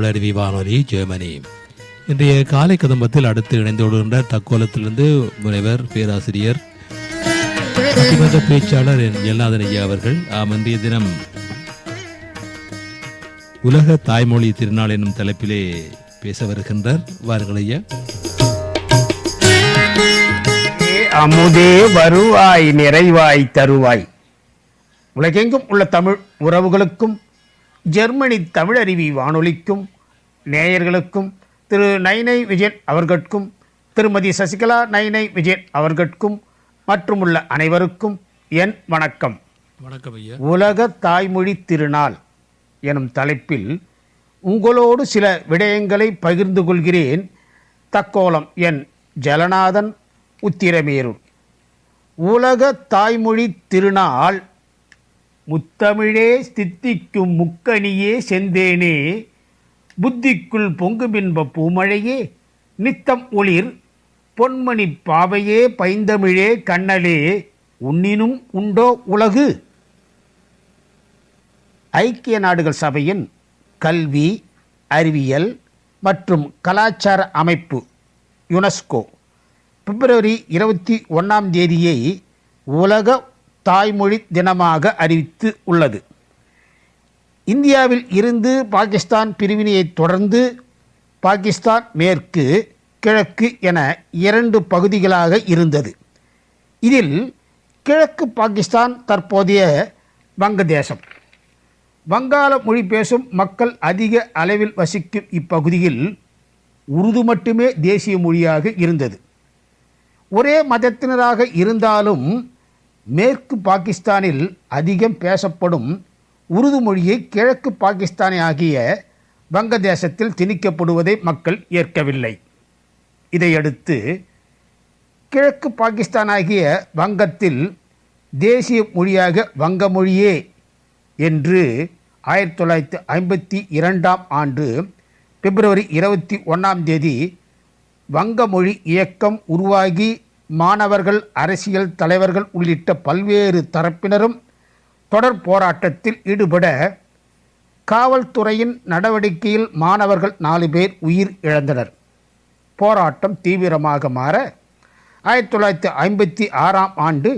உளர்வி வானொலி ஜெர்மனி. இன்றைய காலை கதம்பத்தில் அடுத்து இணைந்தோடுகின்ற தக்கோலத்திலிருந்து முனைவர் பேராசிரியர் பட்டிமன்ற பேச்சாளர் என் எல்லாதன் ஐயா அவர்கள் ஆம் இன்றைய தினம் உலக தாய்மொழி திருநாள் என்னும் தலைப்பிலே பேச வருகின்றார். வாருங்கள் ஐயா. அமுதே வருவாய் நிறைவாய் தருவாய். உலகெங்கும் உள்ள தமிழ் உறவுகளுக்கும் ஜெர்மனி தமிழருவி வானொலிக்கும் நேயர்களுக்கும் திரு நைனை விஜயன் அவர்கட்கும் திருமதி சசிகலா நைனை விஜயன் அவர்கட்கும் மற்றும் உள்ள அனைவருக்கும் என் வணக்கம். வணக்கம் ஐயா. உலக தாய்மொழி திருநாள் எனும் தலைப்பில் உங்களோடு சில விடயங்களை பகிர்ந்து கொள்கிறேன். தக்கோலம் என் ஜலநாதன் உத்திரமேரூர். உலக தாய்மொழி திருநாள் முத்தமிழே ஸ்தித்திக்கும் முக்கணியே செந்தேனே புத்திக்குள் பொங்குபின்ப பூமழையே நித்தம் ஒளிர் பொன்மணி பாவையே பைந்தமிழே கண்ணலே உன்னினும் உண்டோ உலகு? ஐக்கிய நாடுகள் சபையின் கல்வி அறிவியல் மற்றும் கலாச்சார அமைப்பு யுனெஸ்கோ. பிப்ரவரி இருபத்தி ஒன்றாம் தேதியை உலக தாய்மொழி தினமாக அறிவித்து உள்ளது. இந்தியாவில் இருந்து பாகிஸ்தான் பிரிவினையைத் தொடர்ந்து பாகிஸ்தான் மேற்கு கிழக்கு என இரண்டு பகுதிகளாக இருந்தது. இதில் கிழக்கு பாகிஸ்தான் தற்போதைய வங்கதேசம். வங்காள மொழி பேசும் மக்கள் அதிக அளவில் வசிக்கும் இப்பகுதியில் உருது மட்டுமே தேசிய மொழியாக இருந்தது. ஒரே மதத்தினராக இருந்தாலும் மேற்கு பாகிஸ்தானில் அதிகம் பேசப்படும் உருது மொழியை கிழக்கு பாகிஸ்தானை ஆகிய வங்கதேசத்தில் திணிக்கப்படுவதை மக்கள் ஏற்கவில்லை. இதையடுத்து கிழக்கு பாகிஸ்தான் ஆகிய வங்கத்தில் தேசிய மொழியாக வங்க மொழியே என்று ஆயிரத்தி தொள்ளாயிரத்தி ஐம்பத்தி இரண்டாம் ஆண்டு பிப்ரவரி இருபத்தி ஒன்றாம் தேதி வங்க மொழி இயக்கம் உருவாகி மாணவர்கள் அரசியல் தலைவர்கள் உள்ளிட்ட பல்வேறு தரப்பினரும் தொடர் போராட்டத்தில் ஈடுபட காவல்துறையின் நடவடிக்கையில் மாணவர்கள் நாலு பேர் உயிர் இழந்தனர். போராட்டம் தீவிரமாக மாற ஆயிரத்தி தொள்ளாயிரத்தி ஐம்பத்தி ஆறாம் ஆண்டு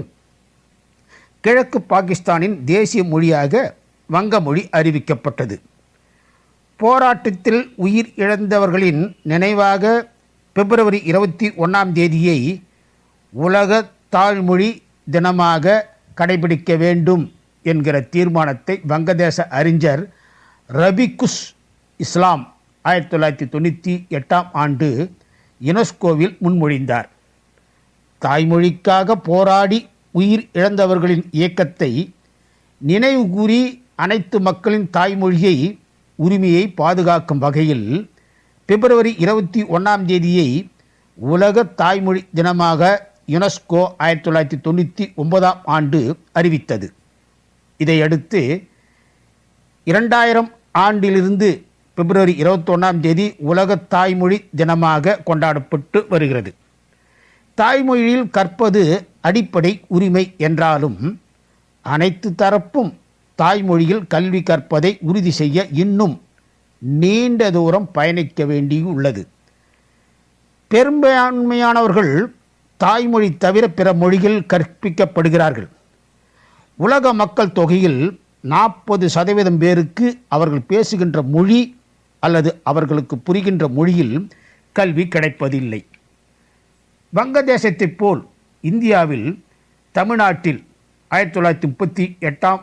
கிழக்கு பாகிஸ்தானின் தேசிய மொழியாக வங்க மொழி அறிவிக்கப்பட்டது. போராட்டத்தில் உயிர் இழந்தவர்களின் நினைவாக பிப்ரவரி இருபத்தி ஒன்றாம் தேதியை உலக தாய்மொழி தினமாக கடைபிடிக்க வேண்டும் என்கிற தீர்மானத்தை வங்கதேச அறிஞர் ரபிகுஸ் இஸ்லாம் ஆயிரத்தி தொள்ளாயிரத்தி தொண்ணூற்றி எட்டாம் ஆண்டு யுனெஸ்கோவில் முன்மொழிந்தார். தாய்மொழிக்காக போராடி உயிர் இழந்தவர்களின் இயக்கத்தை நினைவுகூறி அனைத்து மக்களின் தாய்மொழியை உரிமையை பாதுகாக்கும் வகையில் பிப்ரவரி இருபத்தி ஒன்றாம் தேதியை உலக தாய்மொழி தினமாக யுனெஸ்கோ ஆயிரத்தி தொள்ளாயிரத்தி தொண்ணூற்றி ஒன்பதாம் ஆண்டு அறிவித்தது. இதையடுத்து இரண்டாயிரம் ஆண்டிலிருந்து பிப்ரவரி இருபத்தொன்னாம் தேதி உலக தாய்மொழி தினமாக கொண்டாடப்பட்டு வருகிறது. தாய்மொழியில் கற்பது அடிப்படை உரிமை என்றாலும் அனைத்து தரப்பும் தாய்மொழியில் கல்வி கற்பதை உறுதி செய்ய இன்னும் நீண்ட தூரம் பயணிக்க வேண்டியுள்ளது. பெரும்பான்மையானவர்கள் தாய்மொழி தவிர பிற மொழிகள் கற்பிக்கப்படுகிறார்கள். உலக மக்கள் தொகையில் நாற்பது சதவீதம் பேருக்கு அவர்கள் பேசுகின்ற மொழி அல்லது அவர்களுக்கு புரிகின்ற மொழியில் கல்வி கிடைப்பதில்லை. வங்கதேசத்தைப் போல் இந்தியாவில் தமிழ்நாட்டில் ஆயிரத்தி தொள்ளாயிரத்தி முப்பத்தி எட்டாம்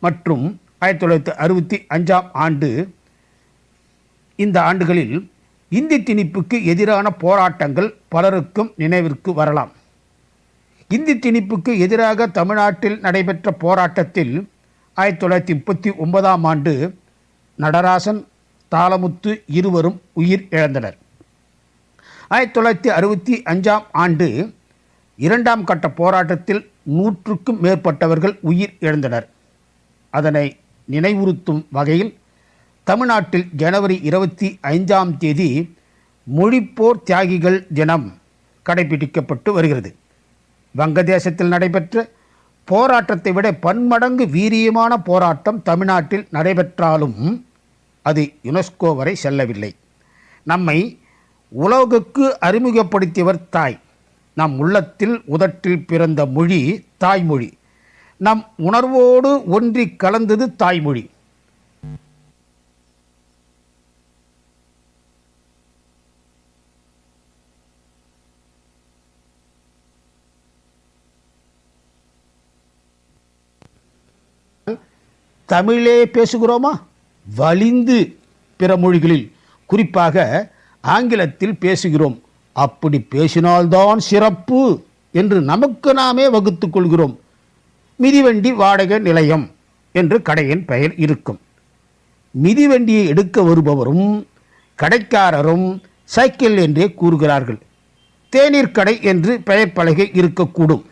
மற்றும் ஆயிரத்தி தொள்ளாயிரத்தி அறுபத்தி அஞ்சாம் ஆண்டு இந்த ஆண்டுகளில் இந்தி திணிப்புக்கு எதிரான போராட்டங்கள் பலருக்கும் நினைவிற்கு வரலாம். இந்தி திணிப்புக்கு எதிராக தமிழ்நாட்டில் நடைபெற்ற போராட்டத்தில் ஆயிரத்தி தொள்ளாயிரத்தி முப்பத்தி ஒன்பதாம் ஆண்டு நடராசன் தாளமுத்து இருவரும் உயிர் இழந்தனர். ஆயிரத்தி தொள்ளாயிரத்தி அறுபத்தி அஞ்சாம் ஆண்டு இரண்டாம் கட்ட போராட்டத்தில் நூற்றுக்கும் மேற்பட்டவர்கள் உயிர் இழந்தனர். அதனை நினைவுறுத்தும் வகையில் தமிழ்நாட்டில் ஜனவரி இருபத்தி ஐந்தாம் தேதி மொழிப்போர் தியாகிகள் தினம் கடைபிடிக்கப்பட்டு வருகிறது. வங்கதேசத்தில் நடைபெற்ற போராட்டத்தை விட பன்மடங்கு வீரியமான போராட்டம் தமிழ்நாட்டில் நடைபெற்றாலும் அது யுனெஸ்கோ வரை செல்லவில்லை. நம்மை உலகுக்கு அறிமுகப்படுத்தியவர் தாய். நம் உள்ளத்தில் உதட்டில் பிறந்த மொழி தாய்மொழி. நம் உணர்வோடு ஒன்றி கலந்தது தாய்மொழி. தமிழே பேசுகிறோமா? வலிந்து பிற மொழிகளில். குறிப்பாக ஆங்கிலத்தில் பேசுகிறோம். அப்படி பேசினால்தான் சிறப்பு என்று நமக்கு நாமே வகுத்து கொள்கிறோம். மிதிவண்டி வாடகை நிலையம் என்று கடையின் பெயர் இருக்கும். மிதிவண்டியை எடுக்க வருபவரும் கடைக்காரரும் சைக்கிள் என்றே கூறுகிறார்கள். தேநீர் கடை என்று பெயர் பலகை இருக்கக்கூடும்.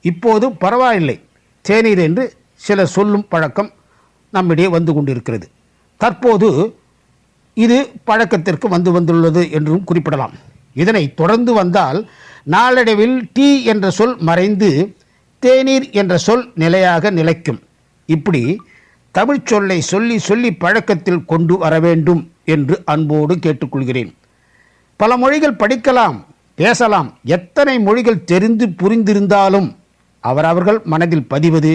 இப்போது பரவாயில்லை. தேநீர் என்று சில சொல்லும் பழக்கம் நம்மிடையே வந்து கொண்டிருக்கிறது. தற்போது இது பழக்கத்திற்கு வந்து வந்துள்ளது என்றும் குறிப்பிடலாம். இதனை தொடர்ந்து வந்தால் நாளடைவில் டீ என்ற சொல் மறைந்து தேநீர் என்ற சொல் நிலையாக நிலைக்கும். இப்படி தமிழ் சொல்லை சொல்லி சொல்லி பழக்கத்தில் கொண்டு வர வேண்டும் என்று அன்போடு கேட்டுக்கொள்கிறேன். பல மொழிகள் படிக்கலாம் பேசலாம். எத்தனை மொழிகள் தெரிந்து புரிந்திருந்தாலும் அவரவர்கள் மனதில் பதிவது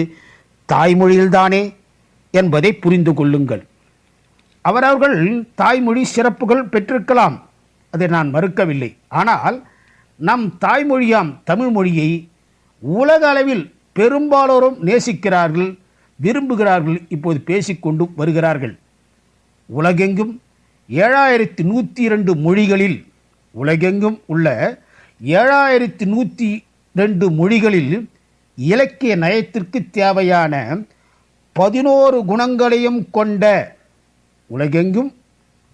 தாய்மொழியில்தானே என்பதை புரிந்து கொள்ளுங்கள். அவரவர்கள் தாய்மொழி சிறப்புகள் பெற்றிருக்கலாம் அதை நான் மறுக்கவில்லை. ஆனால் நம் தாய்மொழியாம் தமிழ் மொழியை உலக அளவில் பெரும்பாலோரும் நேசிக்கிறார்கள் விரும்புகிறார்கள் இப்போது பேசிக்கொண்டு வருகிறார்கள். உலகெங்கும் ஏழாயிரத்தி நூற்றி இரண்டு மொழிகளில் உலகெங்கும் உள்ள ஏழாயிரத்தி நூற்றி ரெண்டு மொழிகளில் இலக்கிய நயத்திற்கு தேவையான பதினோரு குணங்களையும் கொண்ட உலகெங்கும்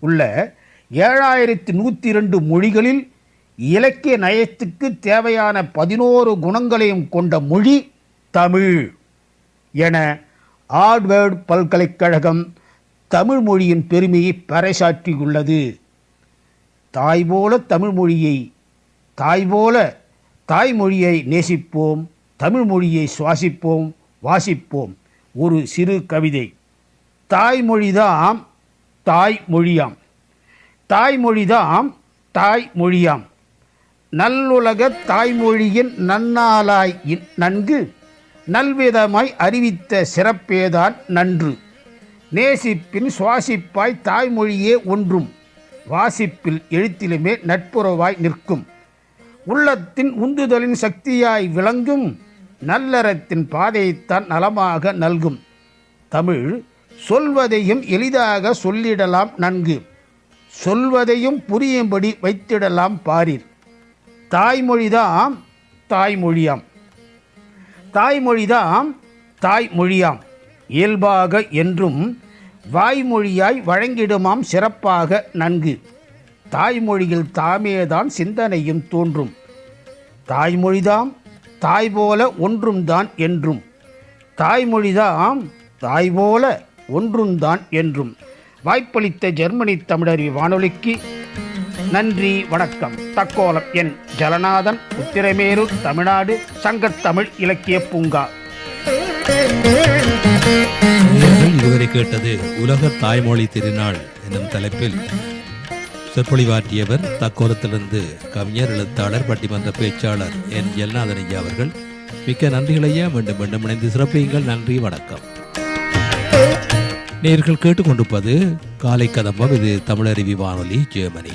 உள்ள ஏழாயிரத்தி நூற்றி ரெண்டு மொழிகளில் இலக்கிய நயத்துக்கு தேவையான பதினோரு குணங்களையும் கொண்ட மொழி தமிழ் என ஆர்ட்வேர்டு பல்கலைக்கழகம் தமிழ் மொழியின் பெருமையை பறைசாற்றியுள்ளது. தாய் போல தமிழ் மொழியை தாய் போல தாய்மொழியை நேசிப்போம். தமிழ் மொழியை சுவாசிப்போம் வாசிப்போம். ஒரு சிறு கவிதை. தாய்மொழிதாம் தாய்மொழியாம். தாய்மொழிதாம் தாய்மொழியாம். நல்லுலக தாய்மொழியின் நன்னாளாய் இன்- நன்கு நல்விதமாய் அறிவித்த சிறப்பேதான் நன்று. நேசிப்பின் சுவாசிப்பாய் தாய்மொழியே ஒன்றும். வாசிப்பில் எழுத்திலுமே நட்புறவாய் நிற்கும். உள்ளத்தின் உந்துதலின் சக்தியாய் விளங்கும் நல்லறத்தின் பாதையைத்தான் நலமாக நல்கும். தமிழ் சொல்வதையும் எளிதாக சொல்லிடலாம் நன்கு. சொல்வதையும் புரியும்படி வைத்திடலாம் பாரீர். தாய்மொழிதாம் தாய்மொழியாம். தாய்மொழிதாம் தாய்மொழியாம். இயல்பாக என்றும் வாய்மொழியாய் வழங்கிடுமாம் சிறப்பாக நன்கு. தாய்மொழியில் தாமேதான் சிந்தனையும் தோன்றும். தாய்மொழிதாம் தாய் போல ஒன்றும் தான் என்றும். தாய்மொழிதாம் தாய் போல ஒன்றும் தான் என்றும். வாய்ப்பளித்த ஜெர்மனி தமிழறி வானொலிக்கு நன்றி வணக்கம். தக்கோலம் என் ஜலநாதன் உத்திரமேரூர் தமிழ்நாடு சங்கத்தமிழ் இலக்கிய பூங்கா. இதுவரை கேட்டது உலக தாய்மொழி திருநாள் என்னும் தலைப்பில் சொற்பொழிவாற்றியவர் தக்கோலத்திலிருந்து கவிஞர் எழுத்தாளர் பட்டிமன்ற பேச்சாளர் என் ஜெல்நாதன் ஐயா அவர்கள். மிக்க நன்றிகளையா மீண்டும் மீண்டும் இணைந்து சிறப்பியுங்கள். நன்றி வணக்கம். நேர்கள் கேட்டுக்கொண்டிருப்பது காலை கதம்பம். இது தமிழருவி வானொலி ஜெர்மனி.